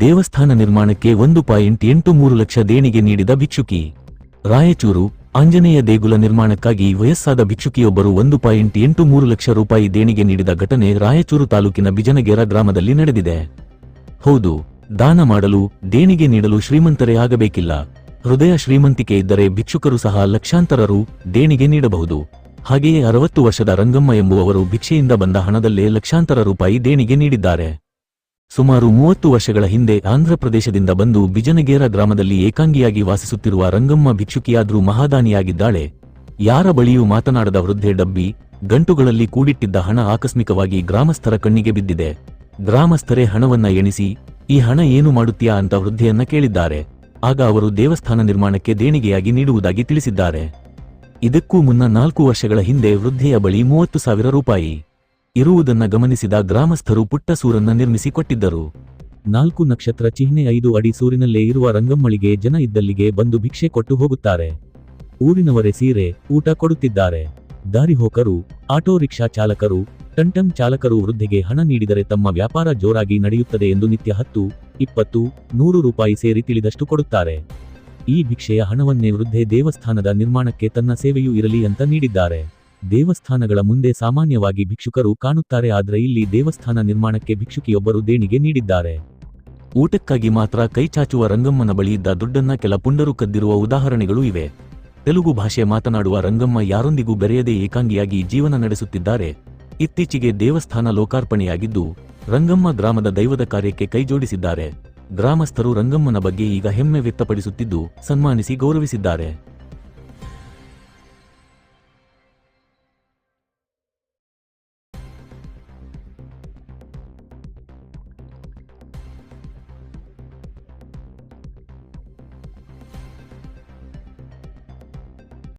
ದೇವಸ್ಥಾನ ನಿರ್ಮಾಣಕ್ಕೆ ಒಂದು ಪಾಯಿಂಟ್ ಎಂಟು ಮೂರು ಲಕ್ಷ ದೇಣಿಗೆ ನೀಡಿದ ಭಿಕ್ಷುಕಿ. ರಾಯಚೂರು, ಆಂಜನೇಯ ದೇಗುಲ ನಿರ್ಮಾಣಕ್ಕಾಗಿ ವಯಸ್ಸಾದ ಭಿಕ್ಷುಕಿಯೊಬ್ಬರು ಒಂದು ಪಾಯಿಂಟ್ ಎಂಟು ಮೂರು ಲಕ್ಷ ರೂಪಾಯಿ ದೇಣಿಗೆ ನೀಡಿದ ಘಟನೆ ರಾಯಚೂರು ತಾಲೂಕಿನ ಬಿಜನಗೇರ ಗ್ರಾಮದಲ್ಲಿ ನಡೆದಿದೆ. ಹೌದು, ದಾನ ಮಾಡಲು, ದೇಣಿಗೆ ನೀಡಲು ಶ್ರೀಮಂತರೇ ಆಗಬೇಕಿಲ್ಲ. ಹೃದಯ ಶ್ರೀಮಂತಿಕೆ ಇದ್ದರೆ ಭಿಕ್ಷುಕರು ಸಹ ಲಕ್ಷಾಂತರ ರು ದೇಣಿಗೆ ನೀಡಬಹುದು. ಹಾಗೆಯೇ ಅರವತ್ತು ವರ್ಷದ ರಂಗಮ್ಮ ಎಂಬುವವರು ಭಿಕ್ಷೆಯಿಂದ ಬಂದ ಹಣದಲ್ಲೇ ಲಕ್ಷಾಂತರ ರೂಪಾಯಿ ದೇಣಿಗೆ ನೀಡಿದ್ದಾರೆ. ಸುಮಾರು ಮೂವತ್ತು ವರ್ಷಗಳ ಹಿಂದೆ ಆಂಧ್ರಪ್ರದೇಶದಿಂದ ಬಂದು ಬಿಜನಗೇರ ಗ್ರಾಮದಲ್ಲಿ ಏಕಾಂಗಿಯಾಗಿ ವಾಸಿಸುತ್ತಿರುವ ರಂಗಮ್ಮ ಭಿಕ್ಷುಕಿಯಾದ್ರೂ ಮಹಾದಾನಿಯಾಗಿದ್ದಾಳೆ. ಯಾರ ಬಳಿಯೂ ಮಾತನಾಡದ ವೃದ್ಧೆ ಡಬ್ಬಿ, ಗಂಟುಗಳಲ್ಲಿ ಕೂಡಿಟ್ಟಿದ್ದ ಹಣ ಆಕಸ್ಮಿಕವಾಗಿ ಗ್ರಾಮಸ್ಥರ ಕಣ್ಣಿಗೆ ಬಿದ್ದಿದೆ. ಗ್ರಾಮಸ್ಥರೇ ಹಣವನ್ನ ಎಣಿಸಿ, ಈ ಹಣ ಏನು ಮಾಡುತ್ತೀಯಾ? ಅಂತ ವೃದ್ಧೆಯನ್ನ ಕೇಳಿದ್ದಾರೆ. ಆಗ ಅವರು ದೇವಸ್ಥಾನ ನಿರ್ಮಾಣಕ್ಕೆ ದೇಣಿಗೆಯಾಗಿ ನೀಡುವುದಾಗಿ ತಿಳಿಸಿದ್ದಾರೆ. ಇದಕ್ಕೂ ಮುನ್ನ ನಾಲ್ಕು ವರ್ಷಗಳ ಹಿಂದೆ ವೃದ್ಧೆಯ ಬಳಿ ಮೂವತ್ತು ಸಾವಿರ ರೂಪಾಯಿ. ಇರುವುದನ್ನ ಗಮನಿಸಿದ ಗ್ರಾಮಸ್ಥರು ಪುಟ್ಟ ಸೂರನ್ನ ನಿರ್ಮಿಸಿ ಕೊಟ್ಟಿದ್ದರು ನಾಲ್ಕು ನಕ್ಷತ್ರ ಚಿಹ್ನೆ ಐದು ಅಡಿ ಸೂರಿನಲ್ಲೇ ಇರುವ ರಂಗಮ್ಮಳಿಗೆ ಜನ ಇದ್ದಲ್ಲಿಗೆ ಬಂದು ಭಿಕ್ಷೆ ಕೊಟ್ಟು ಹೋಗುತ್ತಾರೆ. ಊರಿನವರೇ ಸೀರೆ, ಊಟ ಕೊಡುತ್ತಿದ್ದಾರೆ. ದಾರಿಹೋಕರು ಆಟೋ ರಿಕ್ಷಾ ಚಾಲಕರು, ಟಂಟಂ ಚಾಲಕರು ವೃದ್ಧೆಗೆ ಹಣ ನೀಡಿದರೆ ತಮ್ಮ ವ್ಯಾಪಾರ ಜೋರಾಗಿ ನಡೆಯುತ್ತದೆ ಎಂದು ನಿತ್ಯ ಹತ್ತು, ಇಪ್ಪತ್ತು, ನೂರು ರೂಪಾಯಿ ಸೇರಿ ತಿಳಿದಷ್ಟು ಕೊಡುತ್ತಾರೆ. ಈ ಭಿಕ್ಷೆಯ ಹಣವನ್ನೇ ವೃದ್ಧೆ ದೇವಸ್ಥಾನದ ನಿರ್ಮಾಣಕ್ಕೆ ತನ್ನ ಸೇವೆಯೂ ಇರಲಿ ಅಂತ ನೀಡಿದ್ದಾರೆ. ದೇವಸ್ಥಾನಗಳ ಮುಂದೆ ಸಾಮಾನ್ಯವಾಗಿ ಭಿಕ್ಷುಕರು ಕಾಣುತ್ತಾರೆ ಆದರೆ ಇಲ್ಲಿ ದೇವಸ್ಥಾನ ನಿರ್ಮಾಣಕ್ಕೆ ಭಿಕ್ಷುಕಿಯೊಬ್ಬರು ದೇಣಿಗೆ ನೀಡಿದ್ದಾರೆ. ಊಟಕ್ಕಾಗಿ ಮಾತ್ರ ಕೈಚಾಚುವ ರಂಗಮ್ಮನ ಬಳಿ ಇದ್ದ ದುಡ್ಡನ್ನ ಕೆಲ ಪುಂಡರು ಕದ್ದಿರುವ ಉದಾಹರಣೆಗಳು ಇವೆ. ತೆಲುಗು ಭಾಷೆ ಮಾತನಾಡುವ ರಂಗಮ್ಮ ಯಾರೊಂದಿಗೂ ಬೆರೆಯದೆ ಏಕಾಂಗಿಯಾಗಿ ಜೀವನ ನಡೆಸುತ್ತಿದ್ದಾರೆ. ಇತ್ತೀಚೆಗೆ ದೇವಸ್ಥಾನ ಲೋಕಾರ್ಪಣೆಯಾಗಿದ್ದು, ರಂಗಮ್ಮ ಗ್ರಾಮದ ದೈವದ ಕಾರ್ಯಕ್ಕೆ ಕೈಜೋಡಿಸಿದ್ದಾರೆ ಗ್ರಾಮಸ್ಥರು ರಂಗಮ್ಮನ ಬಗ್ಗೆ ಈಗ ಹೆಮ್ಮೆ ವ್ಯಕ್ತಪಡಿಸುತ್ತಿದ್ದು, ಸನ್ಮಾನಿಸಿ ಗೌರವಿಸಿದ್ದಾರೆ.